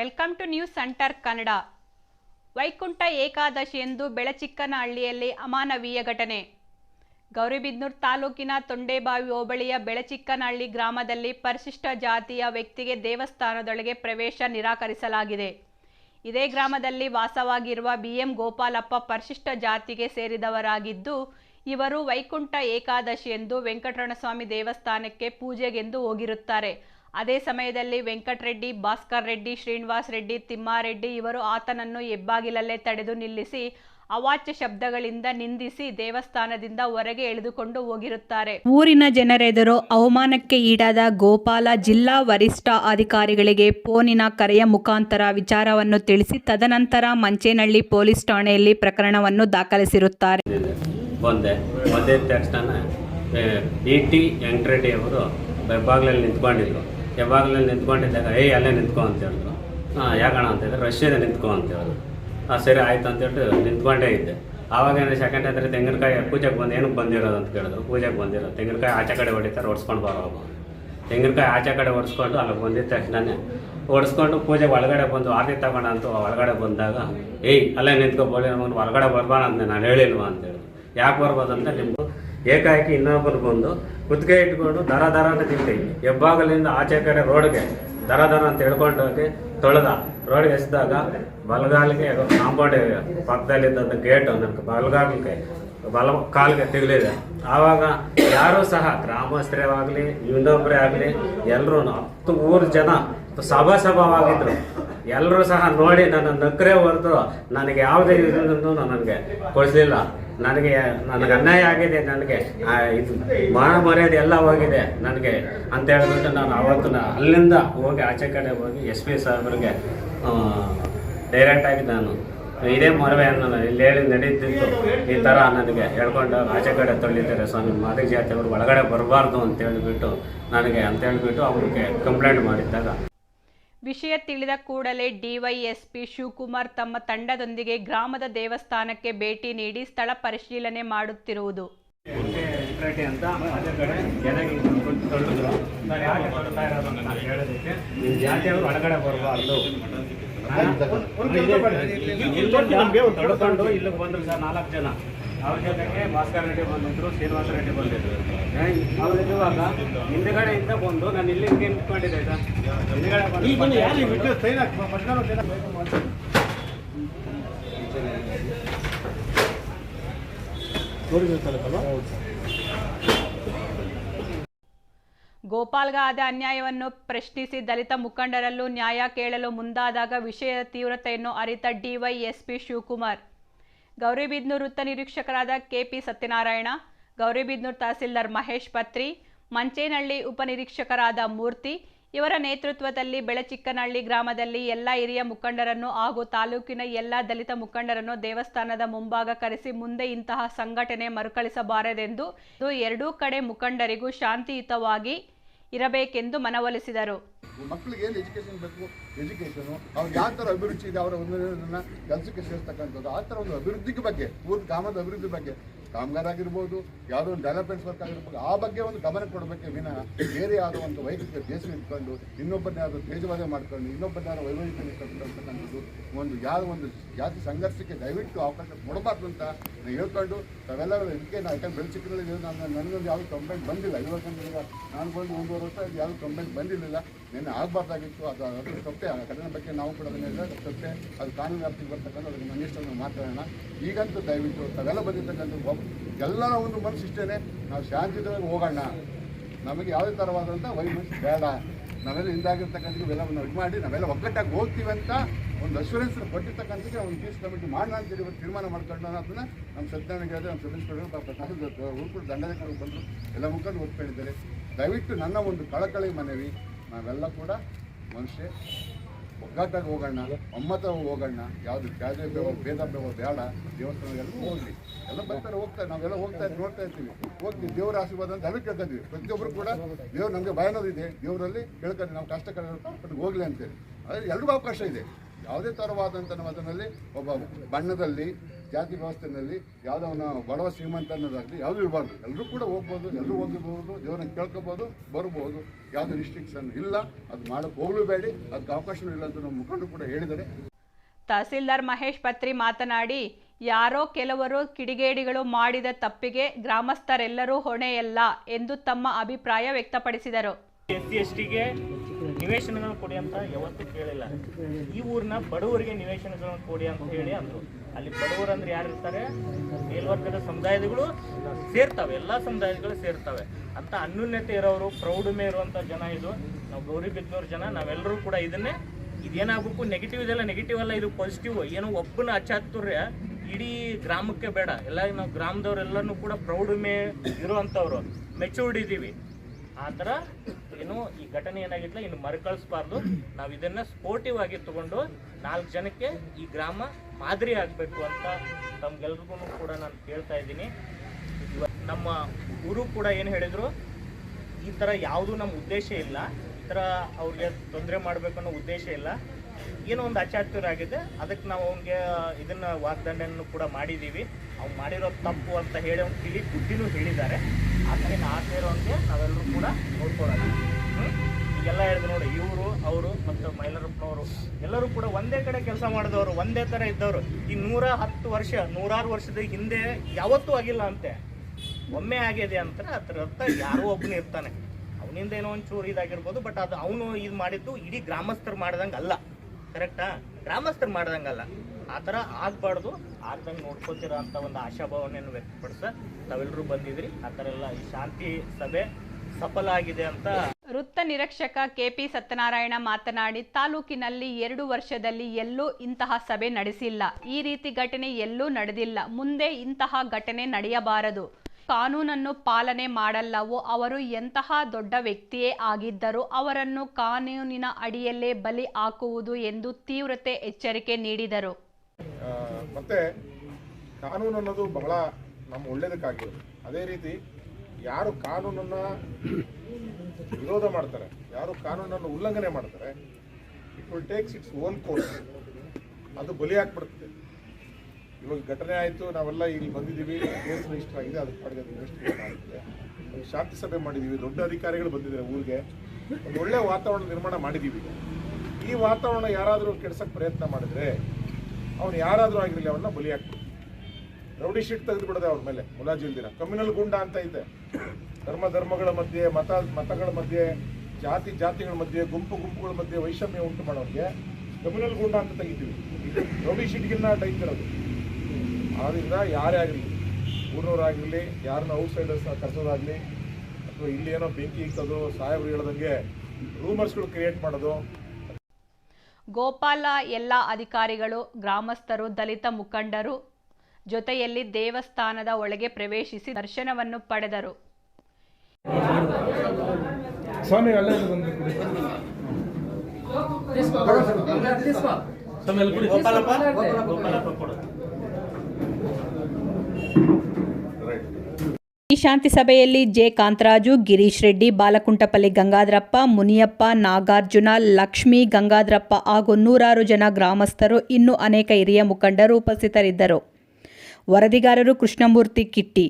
Welcome to news centre Kannada. Vaikuntha ಏಕಾದಶಿಯಂದು ಬೆಳಚಿಕ್ಕನಹಳ್ಳಿಯಲ್ಲಿ ಅಮಾನವೀಯ ಘಟನೆ. ಗೌರಿಬಿದನೂರು ತಾಲೂಕಿನ ತೊಂಡೇಬಾವಿ ಹೋಬಳಿಯ ಬೆಳಚಿಕ್ಕನಹಳ್ಳಿ ಗ್ರಾಮದಲ್ಲಿ ಪರಿಶಿಷ್ಟ ಜಾತಿಯ ವ್ಯಕ್ತಿಗೆ ದೇವಸ್ಥಾನದೊಳಗೆ ಪ್ರವೇಶ ನಿರಾಕರಿಸಲಾಗಿದೆ. ಇದೇ ಗ್ರಾಮದಲ್ಲಿ ವಾಸವಾಗಿರುವ ಬಿಎಂ ಗೋಪಾಲಪ್ಪ ಪರಿಶಿಷ್ಟ ಜಾತಿಗೆ ಸೇರಿದವರಾಗಿದ್ದು, ಇವರು ವೈಕುಂಠ ಏಕಾದಶಿಯೆಂದು ವೆಂಕಟರಮಣಸ್ವಾಮಿ ದೇವಸ್ಥಾನಕ್ಕೆ ಪೂಜೆಗೆಂದು ಹೋಗಿರುತ್ತಾರೆ. ಅದೇ ಸಮಯದಲ್ಲಿ ವೆಂಕಟರೆಡ್ಡಿ ಭಾಸ್ಕರ್ ರೆಡ್ಡಿ ಶ್ರೀನಿವಾಸ್ ರೆಡ್ಡಿ ತಿಮ್ಮಾರೆಡ್ಡಿ ಇವರು ಆತನನ್ನು ಹೆಬ್ಬಾಗಿಲಲ್ಲೇ ತಡೆದು ನಿಲ್ಲಿಸಿ ಅವಾಚ್ಯ ಶಬ್ದಗಳಿಂದ ನಿಂದಿಸಿ ದೇವಸ್ಥಾನದಿಂದ ಹೊರಗೆ ಎಳೆದುಕೊಂಡು ಹೋಗಿರುತ್ತಾರೆ. ಊರಿನ ಜನರೆದುರು ಅವಮಾನಕ್ಕೆ ಈಡಾದ ಗೋಪಾಲ ಜಿಲ್ಲಾ ವರಿಷ್ಠ ಅಧಿಕಾರಿಗಳಿಗೆ ಫೋನಿನ ಕರೆಯ ಮುಖಾಂತರ ವಿಚಾರವನ್ನು ತಿಳಿಸಿ ತದನಂತರ ಮಂಚೇನಹಳ್ಳಿ ಪೊಲೀಸ್ ಠಾಣೆಯಲ್ಲಿ ಪ್ರಕರಣವನ್ನು ದಾಖಲಿಸಿರುತ್ತಾರೆ. ಬಂದೆ. ಬಂದಿದ್ದ ತಕ್ಷಣ ಡಿ ಟಿ ವೆಂಕಟರೆಡ್ಡಿ ಅವರು ಬೆಬ್ಬಾಗ್ಲಲ್ಲಿ ನಿಂತ್ಕೊಂಡಿದ್ರು. ಹೆಬ್ಬಾಗ್ಲಲ್ಲಿ ನಿಂತ್ಕೊಂಡಿದ್ದಾಗ ಏಯ್, ಅಲ್ಲೇ ನಿಂತ್ಕೊ ಅಂತ ಹೇಳಿದ್ರು. ಹಾಂ ಯಾಕಣ ಅಂತ ಹೇಳಿದ್ರೆ. ರಷ್ಯಾದ ನಿಂತ್ಕೊ ಅಂತ ಹೇಳಿದ್ರು. ಹಾಂ, ಸರಿ, ಆಯ್ತು ಅಂತ ನಿಂತ್ಕೊಂಡೇ ಇದ್ದೆ. ಆವಾಗ ಏನು ಸೆಕೆಂಡ್ ಅಂದರೆ ತೆಂಗಿನಕಾಯಿ ಪೂಜೆಗೆ ಬಂದು, ಏನಕ್ಕೆ ಬಂದಿರೋದು? ಅಂತ ಕೇಳಿದ್ರು. ಪೂಜೆಗೆ ಬಂದಿರೋ, ತೆಂಗಿನಕಾಯಿ ಆಚೆ ಕಡೆ ಹೊಡಿತಾರೆ ಹೊಡ್ಸ್ಕೊಂಡು ಬರೋದು ತೆಂಗಿನಕಾಯಿ ಆಚೆ ಕಡೆ ಹೊಡ್ಸ್ಕೊಂಡು ಅಲ್ಲಿಗೆ ಬಂದಿದ್ದ ತಕ್ಷಣನೇ ಹೊಡ್ಸ್ಕೊಂಡು ಪೂಜೆಗೆ ಒಳಗಡೆ ಬಂದು, ಆರತಿ ತಗೋಣ ಅಂತ ಒಳಗಡೆ ಬಂದಾಗ, ಏಯ್, ಅಲ್ಲೇ ನಿಂತ್ಕೊಬೋಳಿ ನಮ್ಮನ್ನು ಒಳಗಡೆ ಬರ್ಬಾರ ಅಂತ ನಾನು ಹೇಳಿಲ್ವಾ? ಅಂತೇಳಿ ಯಾಕೆ ಬರ್ಬೋದು ಅಂತ ನಿಮ್ಗೆ ಏಕಾಏಕಿ ಇನ್ನೊಬ್ಬರು ಬಂದು ಕುತ್ತಿಗೆ ಇಟ್ಕೊಂಡು ದರ ದರನ ತಿಂತೀವಿ. ಹೆಬ್ಬಾಗಲಿಂದ ಆಚೆ ಕಡೆ ರೋಡ್ಗೆ ದರ ದರ ಅಂತ ಹೇಳ್ಕೊಂಡು ಹೋಗಿ ತೊಳೆದ. ರೋಡ್ಗೆ ಎಸ್ದಾಗ ಬಲಗಾಲಿಗೆ ಕಾಂಪೌಂಡ್ ಪಕ್ಕದಲ್ಲಿದ್ದಂಥ ಗೇಟು ನನಗೆ ಬಲಗಾಲಿಗೆ, ಬಲ ಕಾಲಿಗೆ ತಿಗಲಿದೆ ಆವಾಗ ಯಾರೂ ಸಹ ಗ್ರಾಮಸ್ಥರೇ ಆಗಲಿ ಇನ್ನೊಬ್ಬರೇ ಆಗಲಿ ಎಲ್ಲರೂ ಹತ್ತು ಮೂರು ಜನ ಸಭಾ ಸಭಾವಾಗಿದ್ರು ಎಲ್ಲರೂ ಸಹ ನೋಡಿ ನನ್ನ ನಕ್ಕರೆ ಹೊರತು ನನಗೆ ಯಾವುದೇ ಇದನ್ನು ನನಗೆ ಕೊಡಿಸಲಿಲ್ಲ. ನನಗೆ ನನಗೆ ಅನ್ಯಾಯ ಆಗಿದೆ ನನಗೆ. ಇದು ಮಾನ ಮರ್ಯಾದೆ ಎಲ್ಲ ಹೋಗಿದೆ ನನಗೆ ಅಂತ ಹೇಳ್ಬಿಟ್ಟು ನಾನು ಅವತ್ತು ಅಲ್ಲಿಂದ ಹೋಗಿ ಆಚೆ ಕಡೆ ಹೋಗಿ ಎಸ್ ಪಿ ಸಾಹೇಬ್ರಿಗೆ ಡೈರೆಕ್ಟಾಗಿ ನಾನು ಇದೇ ಮದುವೆ ನಾನು ಇಲ್ಲಿ ಹೇಳಿ ನಡೀತಿತ್ತು ಈ ಥರ ನನಗೆ ಹೇಳ್ಕೊಂಡು ಆಚೆ ಕಡೆ ತೊಳಿತಾರೆ ಸ್ವಾಮಿ. ಮಾದರಿ ಜಾತಿ ಅವರು ಒಳಗಡೆ ಬರಬಾರ್ದು ಅಂತ ಹೇಳಿಬಿಟ್ಟು ನನಗೆ ಅಂತ ಹೇಳಿಬಿಟ್ಟು ಅವ್ರಿಗೆ ಕಂಪ್ಲೇಂಟ್ ಮಾಡಿದ್ದಾಗ ವಿಷಯ ತಿಳಿದ ಕೂಡಲೇ ಡಿವೈಎಸ್ಪಿ ಶಿವಕುಮಾರ್ ತಮ್ಮ ತಂಡದೊಂದಿಗೆ ಗ್ರಾಮದ ದೇವಸ್ಥಾನಕ್ಕೆ ಭೇಟಿ ನೀಡಿ ಸ್ಥಳ ಪರಿಶೀಲನೆ ಮಾಡುತ್ತಿರುವುದು. ಅದೇ ಕಡೆ ಜನಗೆ ಕುಂತು ತೊಳೆದ್ರು. ನಾನು ಯಾಕೆ ತೊಳ್ತಾ ಇರೋದು ಅಂತ ನಾನು ಹೇಳೋದಕ್ಕೆ ನಿಮ್ಮ ಜಾತಿಯವರು ಒಳಗಡೆ ಬರಬಾರ್ದು ತೊಡ್ಕೊಂಡು ಇಲ್ಲಿಗೆ ಬಂದ್ರು ಸರ್ ನಾಲ್ಕು ಜನ ಅವ್ರ ಜೊತೆಗೆ ಭಾಸ್ಕರ್ ರೆಡ್ಡಿ ಬಂದಿದ್ರು ಶ್ರೀನಿವಾಸ ರೆಡ್ಡಿ ಬಂದಿದ್ರು ಅವ್ರು ಇರುವಾಗ ಹಿಂದ್ಗಡೆಯಿಂದ ಬಂದು ನಾನು ಇಲ್ಲಿ ನಿಂತ್ಕೊಂಡಿದ್ದೆ ಸರ್ ಹಿಂದ್ಗಡೆ ಬಂದು ಗೋಪಾಲ್ಗ ಆದ ಅನ್ಯಾಯವನ್ನು ಪ್ರಶ್ನಿಸಿ ದಲಿತ ಮುಖಂಡರಲ್ಲೂ ನ್ಯಾಯ ಕೇಳಲು ಮುಂದಾದಾಗ ವಿಷಯದ ತೀವ್ರತೆಯನ್ನು ಅರಿತ ಡಿವೈಎಸ್ಪಿ ಶಿವಕುಮಾರ್. ಗೌರಿಬಿದ್ನೂರು ವೃತ್ತ ನಿರೀಕ್ಷಕರಾದ ಕೆಪಿ ಸತ್ಯನಾರಾಯಣ, ಗೌರಿಬಿದ್ನೂರು ತಹಸೀಲ್ದಾರ್ ಮಹೇಶ್ ಪತ್ರಿ, ಮಂಚೇನಹಳ್ಳಿ ಉಪನಿರೀಕ್ಷಕರಾದ ಮೂರ್ತಿ, ಇವರ ನೇತೃತ್ವದಲ್ಲಿ ಬೆಳಚಿಕ್ಕನಹಳ್ಳಿ ಗ್ರಾಮದಲ್ಲಿ ಎಲ್ಲ ಹಿರಿಯ ಮುಖಂಡರನ್ನು ಹಾಗೂ ತಾಲೂಕಿನ ಎಲ್ಲ ದಲಿತ ಮುಖಂಡರನ್ನು ದೇವಸ್ಥಾನದ ಮುಂಭಾಗ ಕರೆಸಿ ಮುಂದೆ ಇಂತಹ ಸಂಘಟನೆ ಮರುಕಳಿಸಬಾರದೆಂದು ಎರಡೂ ಕಡೆ ಮುಖಂಡರಿಗೂ ಶಾಂತಿಯುತವಾಗಿ ಇರಬೇಕೆಂದು ಮನವೊಲಿಸಿದರು. ಮಕ್ಕಳಿಗೆ ಏನು ಎಜುಕೇಷನ್ ಬೇಕು? ಎಜುಕೇಷನ್ ಅವ್ರಿಗೆ ಯಾವ ಥರ ಅಭಿರುಚಿ ಇದೆ, ಅವರ ಒಂದು ಕೆಲಸಕ್ಕೆ ಸೇರಿಸ್ತಕ್ಕಂಥದ್ದು. ಆ ಥರ ಒಂದು ಅಭಿವೃದ್ಧಿಗೆ ಬಗ್ಗೆ, ಊರು ಗ್ರಾಮದ ಅಭಿವೃದ್ಧಿ ಬಗ್ಗೆ ಕಾಮಗಾರ ಆಗಿರ್ಬೋದು ಯಾವುದೋ ಒಂದು ಡೆವಲಪ್ಮೆಂಟ್ಸ್ ವರ್ಕ್ ಆಗಿರ್ಬೋದು, ಆ ಬಗ್ಗೆ ಒಂದು ಗಮನ ಕೊಡಬೇಕೆ ವಿನ ಬೇರೆ ಯಾವುದೋ ಒಂದು ವೈಯಕ್ತಿಕ ದೇಶ ಇಟ್ಕೊಂಡು, ಇನ್ನೊಬ್ಬರನ್ನ ತೇಜವಾದ ಮಾಡ್ಕೊಂಡು, ಇನ್ನೊಬ್ಬರನ್ನ ವೈವಹಿಕ ಅಂತಕ್ಕಂಥದ್ದು ಒಂದು ಯಾವ ಒಂದು ಜಾತಿ ಸಂಘರ್ಷಕ್ಕೆ ದಯವಿಟ್ಟು ಅವಕಾಶ ಕೊಡಬಾರ್ದು ಅಂತ ನಾನು ಹೇಳ್ಕೊಂಡು, ತಾವೆಲ್ಲರೂ ಇದಕ್ಕೆ ನಾನು ಯಾಕಂದ್ರೆ ಬೆಳಚಿಕ್ಕಲ್ಲಿ ನಾನು, ನನಗೊಂದು ಯಾವುದು ಕಂಪ್ಲೇಂಟ್ ಬಂದಿಲ್ಲ. ಇವಾಗ ನಾನು ಬಂದು ಒಂದೂವರೆ ವರ್ಷ ಯಾವುದು ಕಂಪ್ಲೇಂಟ್ ಬಂದಿರಲಿಲ್ಲ. ನೆನ್ನ ಆಗಬಾರ್ದಾಗಿತ್ತು, ಅದು ಅದರ ತಪ್ಪೆ. ಆ ಘಟನೆ ಬಗ್ಗೆ ನಾವು ಕೂಡ ಅದನ್ನೆಲ್ಲ ತಪ್ಪೆ. ಅದು ಕಾನೂನು ವ್ಯಾಪ್ತಿಗೆ ಬರ್ತಕ್ಕಂಥ ಅದಕ್ಕೆ ಮನಿಷ್ಠರನ್ನು ಮಾತಾಡೋಣ. ಈಗಂತೂ ದಯವಿಟ್ಟು ತಾವೆಲ್ಲ ಬಂದಿರ್ತಕ್ಕಂಥ ಒಬ್ಬ ಎಲ್ಲರ ಒಂದು ಮನಸ್ಸು ಇಷ್ಟೇ ನಾವು ಶಾಂತಿಯುತವಾಗಿ ಹೋಗೋಣ. ನಮಗೆ ಯಾವುದೇ ಥರವಾದಂಥ ವೈಮನಸ್ಸು ಬೇಡ. ನಾವೆಲ್ಲ ಹಿಂದಾಗಿರ್ತಕ್ಕಂಥ ಇವೆಲ್ಲ ನಾವು ಇದು ಮಾಡಿ, ನಾವೆಲ್ಲ ಒಗ್ಗಟ್ಟಾಗಿ ಹೋಗ್ತೀವಿ ಅಂತ ಒಂದು ಅಶ್ಯೂರೆನ್ಸ್ ಕೊಟ್ಟಿರ್ತಕ್ಕಂಥಕ್ಕೆ ಒಂದು ಪೀಸ್ ಕಮಿಟಿ ಮಾಡೋಣ ಅಂತೇಳಿ ಇವತ್ತು ತೀರ್ಮಾನ ಮಾಡ್ಕೊಂಡು ಅದನ್ನು ನಮ್ಮ ಸತ್ಯನಾರಾಯಣ ನಮ್ಮ ಸಬ್ ಇನ್ಸ್ಪೆಕ್ಟರ್ ಉಳ್ಕೊಂಡು ದಂಡಾಧಿಕಾರಿ ಬಂದರು. ಎಲ್ಲ ಮುಖಂಡು ಒಪ್ಕೊಂಡಿದ್ದಾರೆ ದಯವಿಟ್ಟು ನನ್ನ ಒಂದು ಕಳಕಳಿ ಮನವಿ. ನಾವೆಲ್ಲ ಕೂಡ ಮನುಷ್ಯ ಒಗ್ಗಟ್ಟಾಗಿ ಹೋಗೋಣ ಒಮ್ಮತ ಹೋಗೋಣ ಯಾವುದು ಜಾತಿ ಭೇದ ಬೇಡ ದೇವಸ್ಥಾನಗೆಲ್ಲ ಹೋಗಲಿ. ಎಲ್ಲ ಬರ್ತಾರೆ, ಹೋಗ್ತಾರೆ, ನಾವೆಲ್ಲ ಹೋಗ್ತಾ ಇರ್ತೀವಿ ನೋಡ್ತಾ ಇರ್ತೀವಿ. ಹೋಗ್ತೀವಿ ದೇವರ ಆಶೀರ್ವಾದ ಅಂತ ಅದಕ್ಕೆ ಕೇಳ್ಕೊಂತೀವಿ ಪ್ರತಿಯೊಬ್ಬರು ಕೂಡ ದೇವ್ರು ನಮಗೆ ಭಯ ಇದೆ ದೇವರಲ್ಲಿ ಕೇಳ್ಕೊಂಡು ನಾವು ಕಷ್ಟ ಕಡೆ ಹೋಗಲಿ ಅಂತೇಳಿ. ಆದರೆ ಎಲ್ರಿಗೂ ಅವಕಾಶ ಇದೆ. ಯಾವುದೇ ಥರವಾದಂಥ ನಮ್ಮ ಅದರಲ್ಲಿ ಒಬ್ಬ ಬಣ್ಣದಲ್ಲಿ ಜಾತಿ ವ್ಯವಸ್ಥೆಯಲ್ಲಿ ಯಾವುದವನ ಬಡವ ಶ್ರೀಮಂತ ಅನ್ನೋದಾಗಲಿ ಯಾವುದೂ ಇರಬಾರ್ದು. ಎಲ್ಲರೂ ಕೂಡ ಹೋಗ್ಬೋದು ಎಲ್ಲರೂ ಹೋಗಿರ್ಬೋದು, ದೇವ್ರನ್ನ ಕೇಳ್ಕೊಬೋದು, ಬರ್ಬೋದು. ಯಾವುದೇ ರಿಸ್ಟ್ರಿಕ್ಷನ್ ಇಲ್ಲ, ಅದು ಮಾಡೋಕ್ಕೆ ಹೋಗಲೂಬೇಡಿ ಅದಕ್ಕೆ ಅವಕಾಶವೂ ಇಲ್ಲ ಅಂತ ನಮ್ಮ ಮುಖಂಡರು ಕೂಡ ಹೇಳಿದ್ದಾರೆ. ತಹಸೀಲ್ದಾರ್ ಮಹೇಶ್ ಪತ್ರಿ ಮಾತನಾಡಿ, ಯಾರೋ ಕೆಲವರು ಕಿಡಿಗೇಡಿಗಳು ಮಾಡಿದ ತಪ್ಪಿಗೆ ಗ್ರಾಮಸ್ಥರೆಲ್ಲರೂ ಹೊಣೆಯಲ್ಲ ಎಂದು ತಮ್ಮ ಅಭಿಪ್ರಾಯ ವ್ಯಕ್ತಪಡಿಸಿದರು. ಎಸ್ ಸಿ ಎಸ್ ಟಿಗೆ ನಿವೇಶನಗಳನ್ನು ಕೊಡಿ ಅಂತ ಯಾವತ್ತೂ ಕೇಳಿಲ್ಲ. ಈ ಊರಿನ ಬಡವರಿಗೆ ನಿವೇಶನಗಳನ್ನು ಕೊಡಿ ಅಂತ ಹೇಳಿ ಅಂದರು. ಅಲ್ಲಿ ಬಡವರು ಅಂದ್ರೆ ಯಾರು ಇರ್ತಾರೆ ಮೇಲ್ವರ್ಗದ ಸಮುದಾಯಗಳು ಸೇರ್ತವೆ, ಎಲ್ಲ ಸಮುದಾಯಗಳು ಸೇರ್ತವೆ. ಅಂತ ಅನ್ಯೂನ್ಯತೆ ಇರೋರು ಪ್ರೌಢಮೆ ಇರುವಂಥ ಜನ ಇದು. ನಾವು ಗೌರಿಬಿದ್ನೂರು ಜನ, ನಾವೆಲ್ಲರೂ ಕೂಡ ಇದನ್ನೇ ಇದೇನಾಗಬೇಕು? ನೆಗೆಟಿವ್ ಇದೆಲ್ಲ ನೆಗೆಟಿವ್ ಅಲ್ಲ, ಇದು ಪಾಸಿಟಿವ್ ಏನೋ ಒಬ್ಬನ ಅಚಾತುರ್ಯ ಇಡೀ ಗ್ರಾಮಕ್ಕೆ ಬೇಡ. ಎಲ್ಲ ನಾವು ಗ್ರಾಮದವ್ರೆಲ್ಲರೂ ಕೂಡ ಪ್ರೌಢಮೆ ಇರುವಂಥವ್ರು ಮೆಚೂರ್ಡ್ ಇದ್ದೀವಿ. ಆ ಏನು ಈ ಘಟನೆ ಏನಾಗಿತ್ತಲ್ಲ, ಇನ್ನು ಮರುಕಳಿಸ್ಬಾರ್ದು. ನಾವು ಇದನ್ನ ಸ್ಪೋರ್ಟಿವ್ ಆಗಿ ತಗೊಂಡು ನಾಲ್ಕು ಜನಕ್ಕೆ ಈ ಗ್ರಾಮ ಮಾದರಿ ಆಗಬೇಕು ಅಂತ ತಮ್ಗೆಲ್ರಿಗೂ ಕೂಡ ನಾನು ಕೇಳ್ತಾ ಇದ್ದೀನಿ. ನಮ್ಮ ಗುರು ಕೂಡ ಏನು ಹೇಳಿದರು, ಈ ಥರ ಯಾವುದೂ ನಮ್ಮ ಉದ್ದೇಶ ಇಲ್ಲ, ಈ ಥರ ಅವ್ರಿಗೆ ತೊಂದರೆ ಮಾಡಬೇಕು ಅನ್ನೋ ಉದ್ದೇಶ ಇಲ್ಲ. ಏನೋ ಒಂದು ಅಚಾತುರ್ಯ ಆಗಿದೆ ಅದಕ್ಕೆ ನಾವು ಅವನಿಗೆ ಇದನ್ನ ವಾಗ್ದಂಡನ್ನು ಕೂಡ ಮಾಡಿದ್ದೀವಿ ಅವ್ನು ಮಾಡಿರೋ ತಪ್ಪು ಅಂತ ಹೇಳಿ ಅವ್ನು ತಿಳಿ ಬುದ್ಧಿನೂ ಹೇಳಿದ್ದಾರೆ. ಆ ಥರ ನಾವೆಲ್ಲರೂ ಕೂಡ ನೋಡ್ಕೊಳ್ಳೋಣ? ಈಗೆಲ್ಲ ಹೇಳಿದ್ರು ನೋಡಿ, ಇವರು, ಅವರು ಮತ್ತು ಮೈಲಾರಪ್ಪನವರು, ಎಲ್ಲರೂ ಕೂಡ ಒಂದೇ ಕಡೆ ಕೆಲಸ ಮಾಡಿದವರು, ಒಂದೇ ಥರ ಇದ್ದವರು. ಈ ನೂರ ಹತ್ತು ವರ್ಷ, ನೂರಾರು ವರ್ಷದ ಹಿಂದೆ ಯಾವತ್ತೂ ಆಗಿಲ್ಲ ಅಂತೆ. ಒಮ್ಮೆ ಆಗಿದೆ ಅಂತ ಅದ್ರ ಅರ್ಥ ಯಾರೋ ಒಬ್ಬನು ಇರ್ತಾನೆ. ಅವನಿಂದ ಏನೋ ಒಂಚೂರು ಇದಾಗಿರ್ಬೋದು, ಬಟ್ ಅದು ಅವನು ಇದು ಮಾಡಿದ್ದು ಇಡೀ ಗ್ರಾಮಸ್ಥರು ಮಾಡ್ದಂಗೆ ಅಲ್ಲ ಕರೆಕ್ಟಾ ಗ್ರಾಮಸ್ಥರು ಮಾಡ್ದಂಗಲ್ಲ. ಆ ಥರ ಆಗ್ಬಾರ್ದು. ಆಗ್ದಂಗೆ ಅಂತ ಒಂದು ಆಶಾಭಾವನೆಯನ್ನು ವ್ಯಕ್ತಪಡಿಸ ತಾವೆಲ್ಲರೂ ಬಂದಿದ್ರಿ ಆ ಥರ ಎಲ್ಲ ಈ ಶಾಂತಿ ಸಭೆ ಸಫಲ ಆಗಿದೆ ಅಂತ ವೃತ್ತ ನಿರೀಕ್ಷಕ ಕೆಪಿ ಸತ್ಯನಾರಾಯಣ ಮಾತನಾಡಿ, ತಾಲೂಕಿನಲ್ಲಿ ಎರಡು ವರ್ಷದಲ್ಲಿ ಎಲ್ಲೂ ಇಂತಹ ಸಭೆ ನಡೆಸಿಲ್ಲ. ಈ ರೀತಿ ಘಟನೆ ಎಲ್ಲೂ ನಡೆದಿಲ್ಲ. ಮುಂದೆ ಇಂತಹ ಘಟನೆ ನಡೆಯಬಾರದು. ಕಾನೂನನ್ನು ಪಾಲನೆ ಮಾಡಲ್ಲವೋ, ಅವರು ಎಂತಹ ದೊಡ್ಡ ವ್ಯಕ್ತಿಯೇ ಆಗಿದ್ದರೂ ಅವರನ್ನು ಕಾನೂನಿನ ಅಡಿಯಲ್ಲೇ ಬಲಿ ಹಾಕುವುದು ಎಂದು ತೀವ್ರತೆ ಎಚ್ಚರಿಕೆ ನೀಡಿದರು. ಮತ್ತೆ ಕಾನೂನು ಅನ್ನೋದು ಬಹಳ ನಮ್ಮ ಒಳ್ಳೇದಕ್ಕಾಗಿರೋದು. ಅದೇ ರೀತಿ ಯಾರು ಕಾನೂನನ್ನ ವಿರೋಧ ಮಾಡ್ತಾರೆ, ಯಾರು ಕಾನೂನನ್ನು ಉಲ್ಲಂಘನೆ ಮಾಡ್ತಾರೆ it will takes its own course ಅದು ಬಲಿ ಆಗ್ಬಿಡುತ್ತೆ. ಇವಾಗ ಘಟನೆ ಆಯಿತು, ನಾವೆಲ್ಲ ಇಲ್ಲಿ ಬಂದಿದ್ದೀವಿ ಕೇಸ್ ರಿಜಿಸ್ಟರ್ ಆಗಿದೆ, ಅದಕ್ಕೆ ಪಾಡಿಗೆ ಅದು ಇನ್ವೆಸ್ಟಿಗೇಟ್ ಆಗುತ್ತೆ. ಶಾಂತಿ ಸಭೆ ಮಾಡಿದ್ದೀವಿ, ದೊಡ್ಡ ಅಧಿಕಾರಿಗಳು ಬಂದಿದ್ದಾರೆ ಊರಿಗೆ. ಒಂದು ಒಳ್ಳೆ ವಾತಾವರಣ ನಿರ್ಮಾಣ ಮಾಡಿದ್ದೀವಿ ಈ ವಾತಾವರಣ ಯಾರಾದರೂ ಕೆಡ್ಸೋಕ್ಕೆ ಪ್ರಯತ್ನ ಮಾಡಿದ್ರೆ ಅವನು ಯಾರಾದರೂ ಆಗಿರಲಿ ಅವನ್ನ ಬಲಿ ಹಾಕ್ಬಿಡು ರೌಡಿ ಶೀಟ್ ತೆಗೆದು ಬಿಡದೆ ಅವ್ರ ಮೇಲೆ ಮುಲಾಜಿಲ್ದಿರ ಕಮ್ಯುನಲ್ ಗುಂಡ ಅಂತ ಇದೆ ಧರ್ಮ, ಧರ್ಮಗಳ ಮಧ್ಯೆ, ಮತ, ಮತಗಳ ಮಧ್ಯೆ, ಜಾತಿ, ಜಾತಿಗಳ ಮಧ್ಯೆ, ಗುಂಪು, ಗುಂಪುಗಳ ಮಧ್ಯೆ ವೈಷಮ್ಯ ಉಂಟು ಮಾಡೋರಿಗೆ ಕಮ್ಯುನಲ್ ಗುಂಡ ಅಂತ ತೆಗಿತೀವಿ. ರೌಡಿ ಶೀಟ್ಗಿನ್ನ ಟೈಪ್ ಇರೋದು ಆದ್ರಿಂದ ಯಾರೇ ಆಗಲಿ ಊರವರಾಗಿರಲಿ ಯಾರನ್ನ ಔಟ್ಸೈಡರ್ಸ್ ಕರ್ಸೋದಾಗಲಿ, ಅಥವಾ ಇಲ್ಲಿ ಏನೋ ಬೆಂಕಿ ಇಕ್ಕೋದು ಸಾಹೇಬ್ರು ಹೇಳ್ದಂಗೆ ರೂಮರ್ಸ್ಗಳು ಕ್ರಿಯೇಟ್ ಮಾಡೋದು ಗೋಪಾಲ ಎಲ್ಲ ಅಧಿಕಾರಿಗಳು ಗ್ರಾಮಸ್ಥರು ದಲಿತ ಮುಖಂಡರು ಜೊತೆಯಲ್ಲಿ ದೇವಸ್ಥಾನದ ಒಳಗೆ ಪ್ರವೇಶಿಸಿ ದರ್ಶನವನ್ನು ಪಡೆದರು. ಸ್ವಾಮಿ ಅಲ್ಲೇ ಬಂದು ಕುಡಿ ಗೋಪಾಲಪ್ಪ ಗೋಪಾಲಪ್ಪ ಕೊಡು ಈ ಶಾಂತಿ ಸಭೆಯಲ್ಲಿ ಜೆ. ಕಾಂತರಾಜು, ಗಿರೀಶ್ ರೆಡ್ಡಿ, ಬಾಲಕುಂಟಪಲ್ಲಿ ಗಂಗಾಧರಪ್ಪ, ಮುನಿಯಪ್ಪ, ನಾಗಾರ್ಜುನ, ಲಕ್ಷ್ಮಿ, ಗಂಗಾಧರಪ್ಪ ಹಾಗೂ ನೂರಾರು ಜನ ಗ್ರಾಮಸ್ಥರು, ಇನ್ನೂ ಅನೇಕ ಹಿರಿಯ ಮುಖಂಡರು ಉಪಸ್ಥಿತರಿದ್ದರು. ವರದಿಗಾರರು ಕೃಷ್ಣಮೂರ್ತಿ ಕಿಟ್ಟಿ